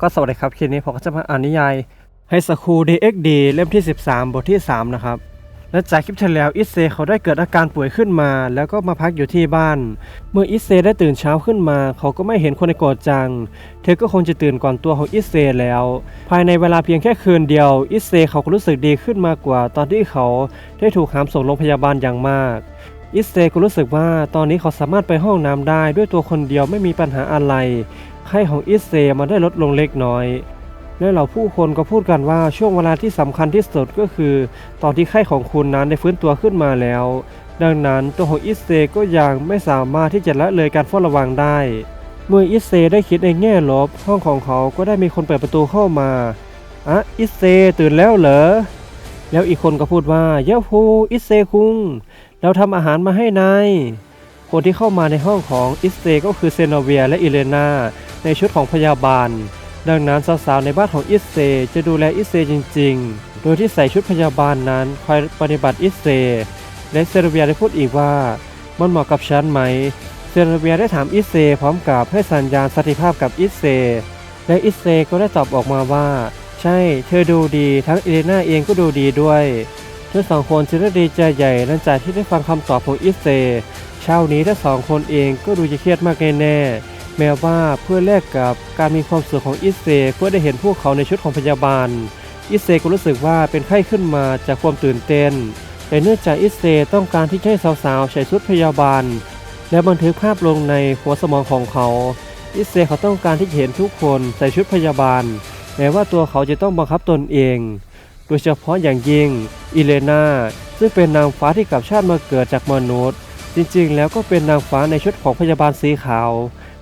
ก็สวัสดีครับคลิปนี้ผมก็จะมาอ่านนิยายให้สคู DXD เล่มที่ 13 บทที่ 3 นะครับและจากคลิปที่แล้วอิเซเขาได้เกิดอาการป่วยขึ้นมา แล้วก็มาพักอยู่ที่บ้าน เมื่ออิเซได้ตื่นเช้าขึ้นมา เขาก็ไม่เห็นคนในโกดจัง เธอก็คงจะตื่นก่อนตัวของอิเซแล้ว ภายในเวลาเพียงแค่คืนเดียวอิเซเขาก็รู้สึกดีขึ้นมากกว่า ตอนที่เขาได้ถูกหามส่งโรงพยาบาลอย่างมากอิเซก็รู้สึกว่าตอนนี้เขาสามารถไปห้องน้ำได้ด้วยตัวคนเดียวไม่มีปัญหาอะไร ไข้ของอิเซมันได้ลดลงเล็กน้อย และเหล่าผู้คนก็พูดกันว่าช่วงเวลาที่สำคัญที่สุดก็คือ ตอนที่ไข้ของคุณนั้นได้ฟื้นตัวขึ้นมาแล้ว ดังนั้นตัวของอิเซก็ยังไม่สามารถที่จะละเลยการเฝ้าระวังได้ เมื่ออิเซได้คิดในแง่ลบ ห้องของเขาก็ได้มีคนเปิดประตูเข้ามาอะอิเซตื่นแล้วเหรอแล้วอีกคนก็พูดว่าเยาฮูอิเซคุงเราทำอาหารมาให้นาย คนที่เข้ามาในห้องของอิสเซก็คือเซโนเวียและอิเลนาในชุดของพยาบาล ดังนั้นสาวๆในบ้านของอิสเซจะดูแลอิสเซจริง ๆ โดยที่ใส่ชุดพยาบาลนั้นคอยปฏิบัติอิสเซและเซโนเวียได้พูดอีกว่ามันเหมาะกับฉันไหม เซโนเวียได้ถามอิสเซพร้อมกับให้สัญญาณสติภาพกับอิสเซและอิสเซก็ได้ตอบออกมาว่า ใช่ เธอดูดีทั้งอิเลนาเองก็ดูดีด้วยทั้งสองคนจึงได้ดีใจใหญ่หลังจากที่ได้ฟังคำตอบของอิสเซ เช้านี้ทั้งสองคนเองก็ดูจะเครียดมากแน่ๆแม้ว่าเพื่อแลกกับการมีความสุขของอิสเซเพื่อได้เห็นพวกเขาในชุดของพยาบาล อิสเซก็รู้สึกว่าเป็นไข้ขึ้นมาจากความตื่นเต้นแต่เนื่องจากอิสเซต้องการที่จะให้สาวๆใส่ชุดพยาบาล และบันทึกภาพลงในหัวสมองของเขา อิสเซเขาต้องการที่จะเห็นทุกคนใส่ชุดพยาบาลแม้ว่าตัวเขาจะต้องบังคับตนเอง โดยเฉพาะอย่างยิ่งอิเลนาซึ่งเป็นนางฟ้าที่กลับชาติมาเกิดจากมนุษย์ จริงๆ แล้วก็เป็นนางฟ้าในชุดของพยาบาลสีขาว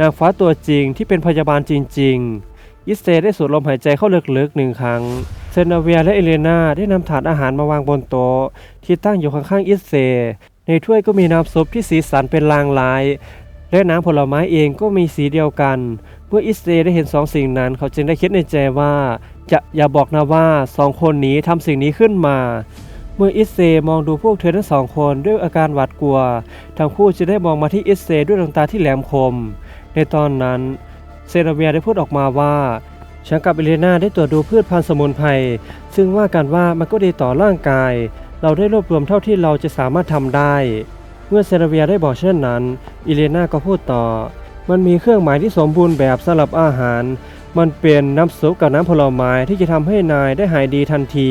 นางฟ้าตัวจริงที่เป็นพยาบาลจริงๆอิสเซได้สูดลมหายใจเข้าลึกๆหนึ่งครั้ง เซนาเวียและเอเลนาได้นำถาดอาหารมาวางบนโต๊ะที่ตั้งอยู่ข้างๆอิสเซในถ้วยก็มีน้ำซุปที่สีสันเป็นลางลาย และน้ำผลไม้เองก็มีสีเดียวกัน เมื่ออิสเซได้เห็นสองสิ่งนั้น เขาจึงได้คิดในใจว่าจะอย่าบอกนะว่าสองคนนี้ทำสิ่งนี้ขึ้นมา เมื่ออิสเซมองดูพวกเธอทั้งสองคนด้วยอาการหวาดกลัว ทั้งคู่จะได้มองมาที่อิสเซด้วยดวงตาที่แหลมคม ในตอนนั้นเซราเวียได้พูดออกมาว่าฉันกับเอเลนาได้ตรวจดูพืชพันธุ์สมุนไพรซึ่งว่ากันว่ามันก็ดีต่อร่างกาย เราได้รวบรวมเท่าที่เราจะสามารถทำได้ เมื่อเซราเวียได้บอกเช่นนั้นอิเลนาก็พูดต่อ มันมีเครื่องหมายที่สมบูรณ์แบบสำหรับอาหาร มันเป็นน้ำซุปกับน้ำผลไม้ที่จะทำให้นายได้หายดีทันที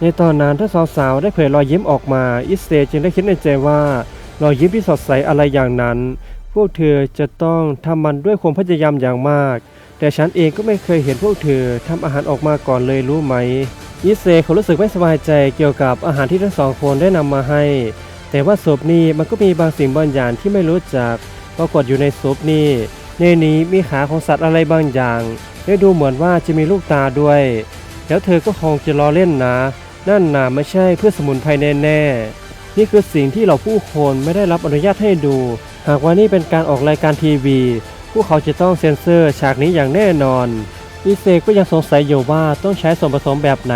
ในตอนนั้นทั้งสองสาวได้เผยรอยยิ้มออกมาอิสเซจึงได้คิดในใจว่า รอยยิ้มที่สดใสอะไรอย่างนั้น พวกเธอจะต้องทำมันด้วยความพยายามอย่างมาก แต่ฉันเองก็ไม่เคยเห็นพวกเธอทำอาหารออกมาก่อนเลยรู้ไหมอิเซเขารู้สึกไม่สบายใจเกี่ยวกับอาหารที่ทั้งสองคนได้นำมาให้ แต่ว่าซุปนี่มันก็มีบางสิ่งบางอย่างที่ไม่รู้จักปรากฏอยู่ในซุปนี่ในนี้มีขาของสัตว์อะไรบางอย่าง และดูเหมือนว่าจะมีลูกตาด้วย แล้วเธอก็คงจะล้อเล่นนะ นั่นน่ะไม่ใช่เพื่อสมุนไพรแน่ๆ นี่คือสิ่งที่เราผู้คนไม่ได้รับอนุญาตให้ดู หากว่านี่เป็นการออกรายการทีวีพวกเขาจะต้องเซ็นเซอร์ฉากนี้อย่างแน่นอนอีเซก็ยังสงสัยอยู่ว่าต้องใช้ส่วนผสมแบบไหน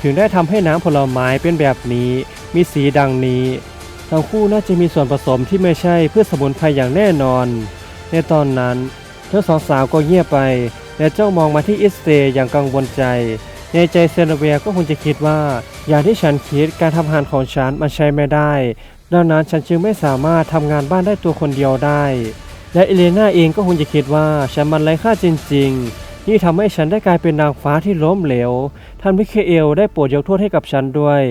ถึงได้ทำให้น้ำผลไม้เป็นแบบนี้ มีสีดังนี้ ทั้งคู่น่าจะมีส่วนผสมที่ไม่ใช่เพื่อสมุนไพรอย่างแน่นอน ในตอนนั้นทั้งสองสาวก็เงียบไป และเจ้องมองมาที่อิสเซอย่างกังวลใจ ในใจเซนเวียก็คงจะคิดว่า อย่างที่ฉันคิดการทำงานของฉันมันใช้ไม่ได้ ดังนั้นฉันจึงไม่สามารถทำงานบ้านได้ตัวคนเดียวได้ และเอเลนาเองก็คงจะคิดว่าฉันมันไร้ค่าจริง ๆ นี่ทำให้ฉันได้กลายเป็นนางฟ้าที่ล้มเหลว ท่านมิเคเอลได้โปรดยกโทษให้กับฉันด้วย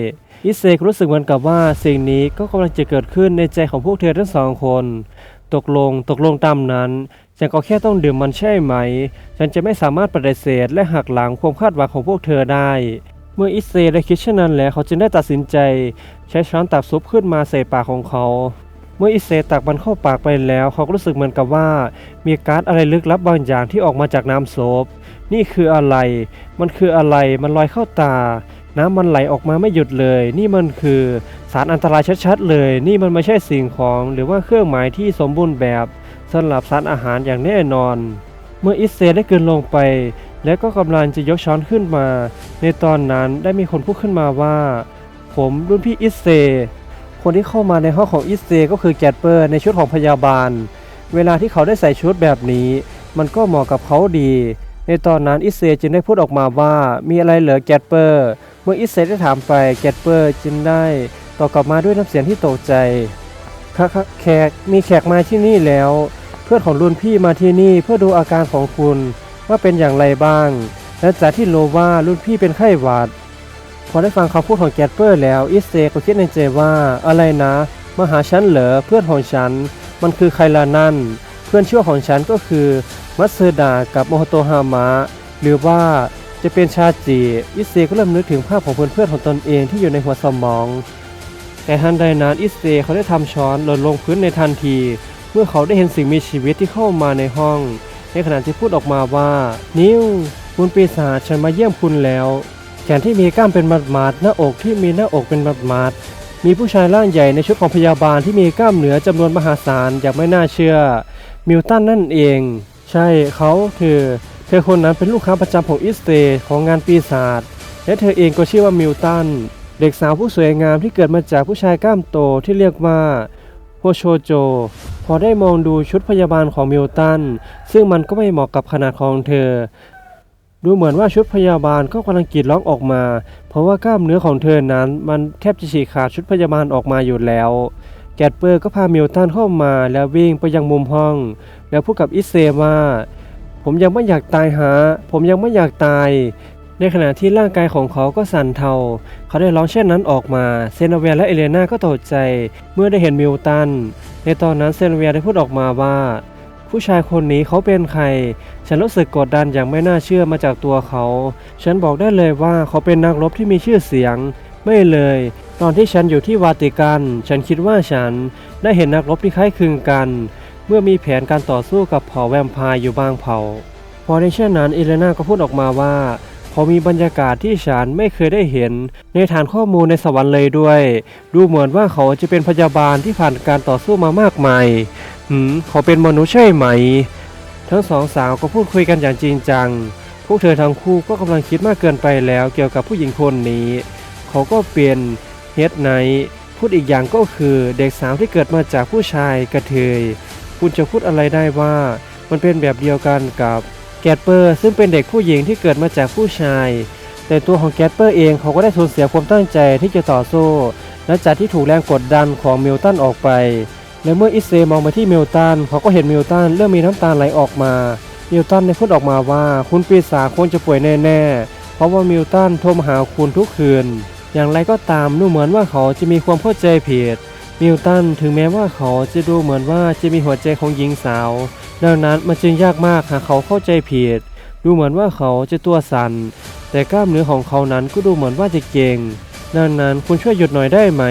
อิเซกรู้สึกเหมือนกับว่าสิ่งนี้ก็กำลังจะเกิดขึ้นในใจของพวกเธอทั้งสองคน ตกลงตกลงตามนั้น ฉันก็แค่ต้องดื่มมันใช่ไหม ฉันจะไม่สามารถปฏิเสธและหักหลังความคาดหวังของพวกเธอได้ เมื่ออิเซได้คิดเช่นนั้นแล้วเขาจึงได้ตัดสินใจ ใช้ช้อนตักซุปขึ้นมาใส่ปากของเขา เมื่ออิเซตักมันเข้าปากไปแล้วเขาก็รู้สึกเหมือนกับว่า มีก๊าซอะไรลึกลับบางอย่างที่ออกมาจากน้ำซุปนี่คืออะไร มันคืออะไร มันลอยเข้าตา น้ำมันไหลออกมาไม่หยุดเลย นี่มันคือสารอันตรายชัดๆเลย นี่มันไม่ใช่สิ่งของหรือว่าเครื่องหมายที่สมบูรณ์แบบ สำหรับสารอาหารอย่างแน่นอน เมื่ออิสเซได้กลืนลงไป และก็กำลังจะยกช้อนขึ้นมา ในตอนนั้นได้มีคนพูดขึ้นมาว่า ผมรุ่นพี่อิสเซ คนที่เข้ามาในห้องของอิสเซก็คือแกตเปอร์ในชุดของพยาบาล เวลาที่เขาได้ใส่ชุดแบบนี้ มันก็เหมาะกับเขาดี ในตอนนั้นอิสเซจึงได้พูดออกมาว่ามีอะไรเหลือแกตเปอร์ เมื่ออิสเซได้ถามไปแกตเปอร์จึงได้ตอบกลับมาด้วยน้ำเสียงที่ตกใจค่ะแขกมีแขกมาที่นี่แล้ว พื่อนของรุ่นพี่มาที่นี่เพื่อดูอาการของคุณว่าเป็นอย่างไรบ้าง และจากที่รู้ว่ารุ่นพี่เป็นไข้หวัด พอได้ฟังคำพูดของแกตเปอร์แล้วอิเซก็คิดในใจว่าอะไรนะมาหาฉันเหรอเพื่อนของฉัน มันคือใครล่ะนั่น เพื่อนชั่วของฉันก็คือมัตสึดากับโมโฮโตฮามะหรือว่าจะเป็นชาจิอิเซก็เริ่มนึกถึงภาพของเพื่อนๆของตนเองที่อยู่ในหัวสมอง แต่ทันใดนั้นอิเซเขาได้ทำช้อนหล่นลงพื้นในทันที เมื่อเขาได้เห็นสิ่งมีชีวิตที่เข้ามาในห้อง ในขณะที่พูดออกมาว่า นิวคุณปีศาจฉันมาเยี่ยมคุณแล้ว แขนที่มีกล้ามเป็นมัดๆหน้าอกที่มีหน้าอกเป็นมัดๆมีผู้ชายร่างใหญ่ในชุดของพยาบาลที่มีกล้ามเนื้อจำนวนมหาศาลอย่างไม่น่าเชื่อ มิวตันนั่นเอง ใช่เขาเธอเธอคนนั้นเป็นลูกค้าประจำของอิสเตของงานปีศาจและเธอเองก็ชื่อว่ามิวตันเด็กสาวผู้สวยงามที่เกิดมาจากผู้ชายกล้ามโตที่เรียกว่า โฮโชโจ พอได้มองดูชุดพยาบาลของมิวตัน ซึ่งมันก็ไม่เหมาะกับขนาดของเธอ ดูเหมือนว่าชุดพยาบาลก็กำลังกรีดร้องออกมา เพราะว่ากล้ามเนื้อของเธอนั้น มันแทบจะฉีกขาดชุดพยาบาลออกมาอยู่แล้ว แกตเปอร์ก็พามิวตันเข้ามาแล้ววิ่งไปยังมุมห้อง แล้วพูดกับอิเซว่าผมยังไม่อยากตายหาผมยังไม่อยากตาย ในขณะที่ร่างกายของเขาก็สั่นเทา เขาได้ร้องเช่นนั้นออกมา เซนเวียและเอเลนาก็ตกใจ เมื่อได้เห็นมิวตัน ในตอนนั้นเซนเวียได้พูดออกมาว่า ผู้ชายคนนี้เขาเป็นใคร ฉันรู้สึกกดดันอย่างไม่น่าเชื่อมาจากตัวเขา ฉันบอกได้เลยว่าเขาเป็นนักรบที่มีชื่อเสียง ไม่เลย ตอนที่ฉันอยู่ที่วาติกัน ฉันคิดว่าฉันได้เห็นนักรบที่คล้ายคลึงกัน เมื่อมีแผนการต่อสู้กับเผ่าแวมไพร์อยู่บางเผ่าพอในเช่นนั้นเอเลนาก็พูดออกมาว่า พอมีบรรยากาศที่ฉันไม่เคยได้เห็น ในฐานข้อมูลในสวรรค์เลยด้วย ดูเหมือนว่าเขาจะเป็นพยาบาลที่ผ่านการต่อสู้มามากมายหืมเขาเป็นมนุษย์ใช่ไหม ทั้งสองสาวก็พูดคุยกันอย่างจริงจัง พวกเธอทั้งคู่ก็กำลังคิดมากเกินไปแล้วเกี่ยวกับผู้หญิงคนนี้ เขาก็เป็นเฮดไนพูดอีกอย่างก็คือเด็กสาวที่เกิดมาจากผู้ชายกระเทย คุณจะพูดอะไรได้ว่ามันเป็นแบบเดียวกันกับ แกตเปอร์ซึ่งเป็นเด็กผู้หญิงที่เกิดมาจากผู้ชาย แต่ตัวของแกตเปอร์เองเขาก็ได้สูญเสียความตั้งใจที่จะต่อสู้หลังจากที่ถูกแรงกดดันของมิลตันออกไป และเมื่ออิเซมองมาที่มิลตันเขาก็เห็นมิลตันเริ่มมีน้ำตาไหลออกมา มิลตันได้พูดออกมาว่าคุณปีศาจควรจะป่วยแน่ๆ เพราะว่ามิลตันโทรมาหาคุณทุกคืน อย่างไรก็ตามดูเหมือนว่าเขาจะมีความเข้าใจผิด มิลตันถึงแม้ว่าเขาจะดูเหมือนว่าจะมีหัวใจของหญิงสาว ดังนั้นมันจึงยากมากหากเขาเข้าใจผิด ดูเหมือนว่าเขาจะตัวสั่น แต่กล้ามเนื้อของเขานั้นก็ดูเหมือนว่าจะเก่ง ดังนั้นคุณช่วยหยุดหน่อยได้ไหม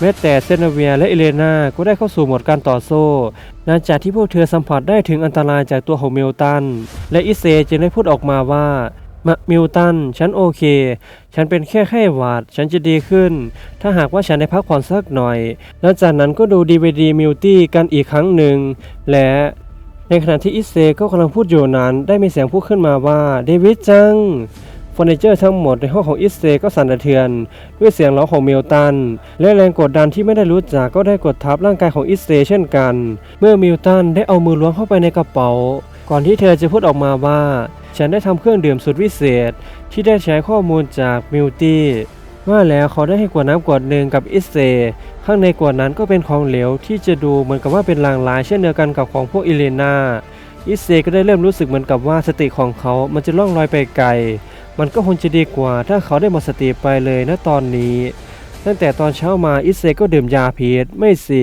แม้แต่เซนเวียและเอเลนาก็ได้เข้าสู่โหมดการต่อสู้หลังจากที่พวกเธอสัมผัสได้ถึงอันตรายจากตัวของมิลตัน และอิเซจึงได้พูดออกมาว่ามะมิลตัน ฉันโอเค ฉันเป็นแค่ไข้หวัด ฉันจะดีขึ้น ถ้าหากว่าฉันได้พักผ่อนสักหน่อยหลังจากนั้นก็ดูดีวดีมิลตี้กันอีกครั้งหนึ่ง และ ในขณะที่อิเซก็กำลังพูดอยู่นั้น ได้มีเสียงพูดขึ้นมาว่าเดวิดจังเฟอร์นิเจอร์ทั้งหมดในห้องของอิสเซก็สั่นสะเทือน ด้วยเสียงร้องของเมลตัน และแรงกดดันที่ไม่ได้รู้จักก็ได้กดทับร่างกายของอิสเซเช่นกัน เมื่อเมลตันได้เอามือล้วงเข้าไปในกระเป๋า ก่อนที่เธอจะพูดออกมาว่า ฉันได้ทำเครื่องดื่มสุดวิเศษ ที่ได้ใช้ข้อมูลจากมิลตี้ ว่าแล้วเขาได้ให้กวดน้ำกวดหนึ่งกับอิสเซข้างในกวดนั้นก็เป็นของเหลวที่จะดูเหมือนกับว่าเป็นลางลายเช่นเดียวกันกับของพวกอิเลนาอิสเซก็ได้เริ่มรู้สึกเหมือนกับว่าสติของเขา มันจะล่องลอยไปไกล มันก็คงจะดีกว่าถ้าเขาได้หมดสติไปเลยณตอนนี้ ตั้งแต่ตอนเช้ามาอิเซก็ดื่มยาพิษไม่สิ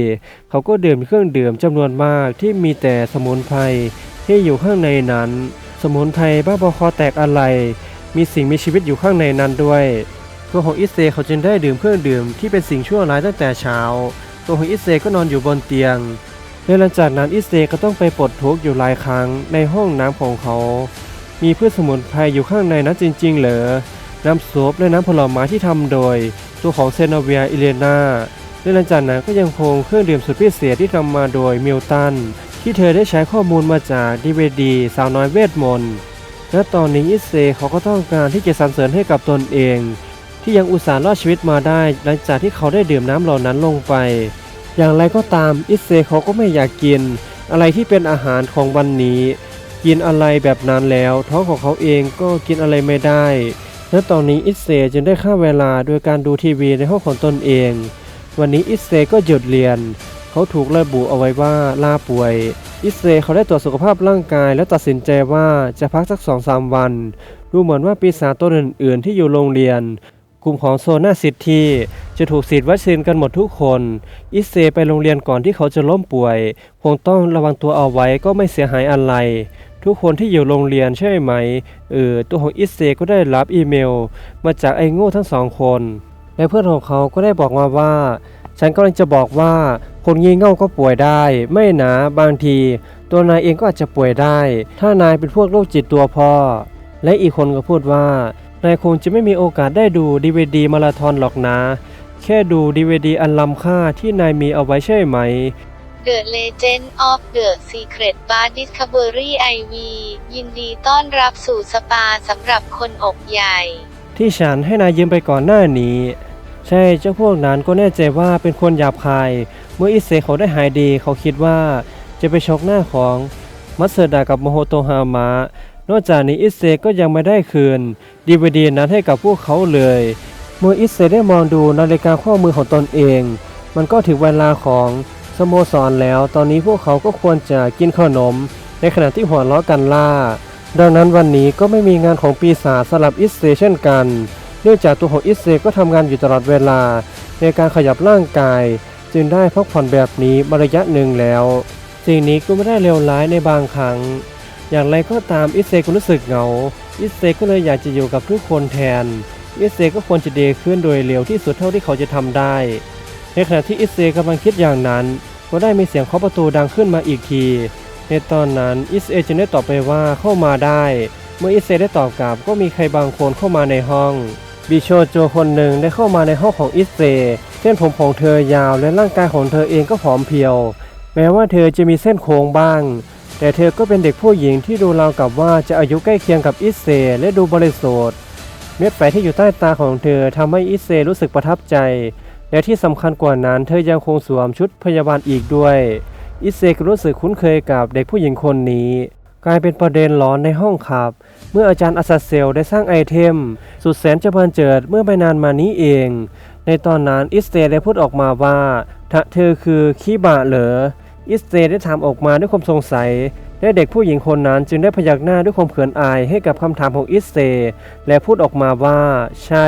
เขาก็ดื่มเครื่องดื่มจำนวนมากที่มีแต่สมุนไพรที่อยู่ข้างในนั้น สมุนไพรบ้าบอคอแตกอะไร มีสิ่งมีชีวิตอยู่ข้างในนั้นด้วย ตัวของอิเซเขาจึงได้ดื่มเครื่องดื่มที่เป็นสิ่งชั่วร้ายตั้งแต่เช้า ตัวของอิเซก็นอนอยู่บนเตียงและหลังจากนั้นอิเซก็ต้องไปปลดทุกข์อยู่หลายครั้งในห้องน้ำของเขา มีพืชสมุนไพรอยู่ข้างในนั้นจริง ๆ เหรอ น้ำซุปและน้ำผลไม้ที่ทำโดย ตัวของเซนเวียอิเลนาและหลังจากนั้นก็ยังคงเครื่องดื่มสุดพิเศษที่ทำมาโดยมิลตันที่เธอได้ใช้ข้อมูลมาจากดีเวดีสาวน้อยเวทมนต์และตอนนี้อิเซเขาก็ต้องการที่จะสรรเสริญให้กับตนเอง ที่ยังอุตส่าห์รอดชีวิตมาได้ หลังจากที่เขาได้ดื่มน้ำเหล่านั้นลงไป อย่างไรก็ตามอิเซเขาก็ไม่อยากกิน อะไรที่เป็นอาหารของวันนี้ กินอะไรแบบนั้นแล้ว ท้องของเขาเองก็กินอะไรไม่ได้และตอนนี้อิสเซจึงได้ฆ่าเวลาโดยการดูทีวีในห้องของตนเอง วันนี้อิสเซก็หยุดเรียน เขาถูกระบุเอาไว้ว่าลาป่วย อิสเซเขาได้ตรวจสุขภาพร่างกาย และตัดสินใจว่าจะพักสักสองสามวัน ดูเหมือนว่าปีศาจตัวอื่นๆที่อยู่โรงเรียน ลุ่มของโซนาซิตี้จะถูกฉีดวัคซีนกันหมดทุกคน อิเซไปโรงเรียนก่อนที่เขาจะล้มป่วย คงต้องระวังตัวเอาไว้ก็ไม่เสียหายอะไร ทุกคนที่อยู่โรงเรียนใช่ไหม เออ ตัวของอิเซก็ได้รับอีเมล มาจากไอ้โง่ทั้งสองคน และเพื่อนของเขาก็ได้บอกมาว่า ฉันกำลังจะบอกว่า คนงี่เง่าก็ป่วยได้ ไม่นะบางที ตัวนายเองก็อาจจะป่วยได้ ถ้านายเป็นพวกโรคจิตตัวพ่อ และอีกคนก็พูดว่า นายคงจะไม่มีโอกาสได้ดูดีวดีมาราธอนหรอกนะ แค่ดูดีวดีอันล้ำค่าที่นายมีเอาไว้ใช่ไหม The Legend of the Secret Bar Discovery IV ยินดีต้อนรับสู่สปาสำหรับคนอกใหญ่ ที่ฉันให้นายยืมไปก่อนหน้านี้ ใช่เจ้าพวกนั้นก็แน่ใจว่าเป็นคนหยาบคาย เมื่ออิเซเขาได้หายดีเขาคิดว่า จะไปชกหน้าของมัตเสดากับโมโฮโตฮามะ นอกจากนี้อิเซก็ยังไม่ได้คืนดีวดีนั้นให้กับพวกเขาเลย เมื่ออิเซได้มองดูนาฬิกาข้อมือของตนเอง มันก็ถึงเวลาของสโมสรแล้ว ตอนนี้พวกเขาก็ควรจะกินขนม ในขณะที่หัวเราะกันล่า ดังนั้นวันนี้ก็ไม่มีงานของปีศาจสลับอิสเซเช่นกัน เนื่องจากตัวของอิสเซก็ทำงานอยู่ตลอดเวลา ในการขยับร่างกาย จึงได้พักผ่อนแบบนี้มาระยะหนึ่งแล้ว สิ่งนี้ก็ไม่ได้เลวร้ายในบางครั้ง อย่างไรก็ตามอิเซก็รู้สึกเหงา อิเซก็เลยอยากจะอยู่กับทุกคนแทน อิเซก็ควรจะเดีขึ้นโดยเร็วที่สุดเท่าที่เขาจะทำได้ ในขณะที่อิเซกำลังคิดอย่างนั้น ก็ได้มีเสียงเคาะประตูดังขึ้นมาอีกที ในตอนนั้นอิเอจึงได้ตอบไปว่าเข้ามาได้ เมื่ออิเซได้ตอบกลับก็มีใครบางคนเข้ามาในห้อง บิโชโจคนหนึ่งได้เข้ามาในห้องของอิเซเส้นผมของเธอยาวและร่างกายของเธอเองก็ผอมเพรียว แม้ว่าเธอจะมีเส้นโค้งบ้าง แต่เธอก็เป็นเด็กผู้หญิงที่ดูราวกับว่าจะอายุใกล้เคียงกับอิเซและดูบริสุทธิ์เม็ดไฟที่อยู่ใต้ตาของเธอทำให้อิเซรู้สึกประทับใจ และที่สำคัญกว่านั้นเธอยังคงสวมชุดพยาบาลอีกด้วย อิเซกรู้สึกคุ้นเคยกับเด็กผู้หญิงคนนี้ กลายเป็นประเด็นร้อนในห้องขับ เมื่ออาจารย์อาซาเซลได้สร้างไอเทม สุดแสนจะบันเจิดเมื่อไม่นานมานี้เอง ในตอนนั้นอิสเตได้พูดออกมาว่าถ้าเธอคือคีบะเหรอ อิสเตได้ถามออกมาด้วยความสงสัย และเด็กผู้หญิงคนนั้นจึงได้พยักหน้าด้วยความเขินอายให้กับคำถามของอิสเตและพูดออกมาว่า ใช่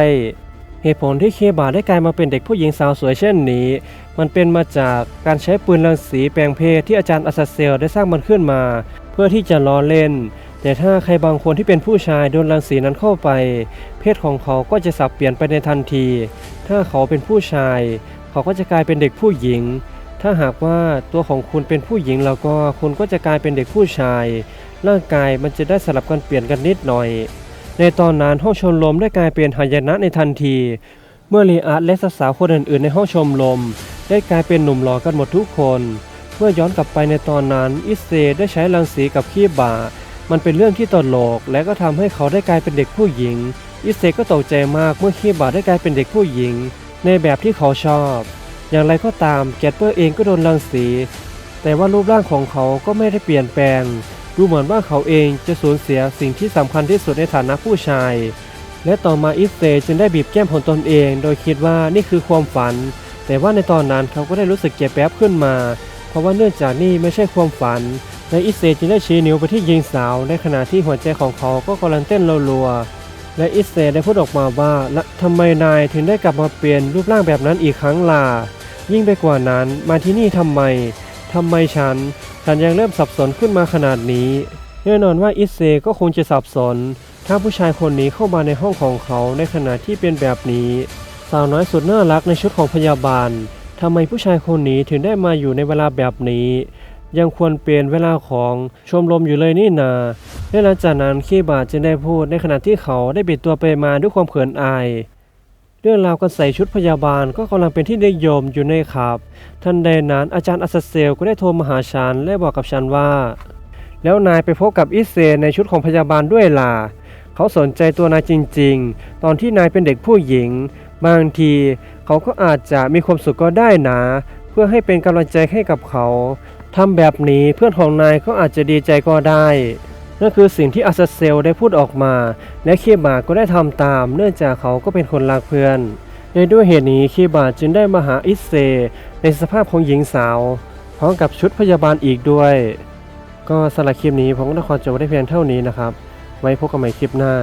เหตุผลที่เคบาได้กลายมาเป็นเด็กผู้หญิงสาวสวยเช่นนี้ มันเป็นมาจากการใช้ปืนรังสีแปลงเพศที่อาจารย์อาซาเซลได้สร้างมันขึ้นมา เพื่อที่จะล้อเล่น แต่ถ้าใครบางคนที่เป็นผู้ชายโดนรังสีนั้นเข้าไป เพศของเขาก็จะสับเปลี่ยนไปในทันที ถ้าเขาเป็นผู้ชาย เขาก็จะกลายเป็นเด็กผู้หญิง ถ้าหากว่าตัวของคุณเป็นผู้หญิงแล้วก็คุณก็จะกลายเป็นเด็กผู้ชาย ร่างกายมันจะได้สลับกันเปลี่ยนกันนิดหน่อย ในตอนนั้นห้องชมรมได้กลายเป็นหายนะในทันที เมื่อลีอาร์และสาวคนอื่นๆในห้องชมรมได้กลายเป็นหนุ่มหล่อกันหมดทุกคน เมื่อย้อนกลับไปในตอนนั้นอิสเซได้ใช้รังสีกับขี้บามันเป็นเรื่องที่ตลกและก็ทำให้เขาได้กลายเป็นเด็กผู้หญิง อิสเซก็ตกใจมากเมื่อขี้บาได้กลายเป็นเด็กผู้หญิง ในแบบที่เขาชอบ อย่างไรก็ตามแกตเปอร์เองก็โดนรังสี แต่ว่ารูปร่างของเขาก็ไม่ได้เปลี่ยนแปลง ดูเหมือนว่าเขาเองจะสูญเสียสิ่งที่สำคัญที่สุดในฐานะผู้ชาย และต่อมาอิสเซจึงได้บีบแก้มของตนเอง โดยคิดว่านี่คือความฝัน แต่ว่าในตอนนั้นเขาก็ได้รู้สึกเจ็บแป๊บขึ้นมา เพราะว่าเนื่องจากนี่ไม่ใช่ความฝันและอิสเซจึงได้ชี้นิ้วไปที่หญิงสาว ในขณะที่หัวใจของเขาก็กำลังเต้นรัวๆและอิสเซได้พูดออกมาว่าและทำไมนายถึงได้กลับมาเปลี่ยนรูปร่างแบบนั้นอีกครั้งล่ะ ยิ่งไปกว่านั้นมาที่นี่ทำไมทำไมฉัน ฉันยังเริ่มสับสนขึ้นมาขนาดนี้ แน่นอนว่าอิเซก็คงจะสับสน ถ้าผู้ชายคนนี้เข้ามาในห้องของเขาในขณะที่เป็นแบบนี้ สาวน้อยสุดน่ารักในชุดของพยาบาลทำไมผู้ชายคนนี้ถึงได้มาอยู่ในเวลาแบบนี้ ยังควรเป็นเวลาของชมรมอยู่เลยนี่นาและหลังจากนั้นคีบาจึงได้พูดในขณะที่เขาได้บิดตัวไปมาด้วยความเขินอาย เรื่องราวการใส่ชุดพยาบาลก็กำลังเป็นที่นิยมอยู่ในครับ ทันใดนั้นอาจารย์อัสเซลก็ได้โทรมาหาฉันและบอกกับฉันว่า แล้วนายไปพบกับอิเซในชุดของพยาบาลด้วยล่ะเขาสนใจตัวนายจริง ๆ ตอนที่นายเป็นเด็กผู้หญิง บางทีเขาก็อาจจะมีความสุขก็ได้นะ เพื่อให้เป็นกำลังใจให้กับเขาทำแบบนี้เพื่อนของนายก็อาจจะดีใจก็ได้ นั่นคือสิ่งที่อาซาเซลได้พูดออกมา และเคบาก็ได้ทำตาม เนื่องจากเขาก็เป็นคนรักเพื่อนในด้วยเหตุนี้เคบาจึงได้มาหาอิสเซ ในสภาพของหญิงสาว พร้อมกับชุดพยาบาลอีกด้วย ก็สำหรับคลิปนี้ผมก็ต้องขอจบไว้ได้เพียงเท่านี้นะครับ ไว้พบกันใหม่คลิปหน้า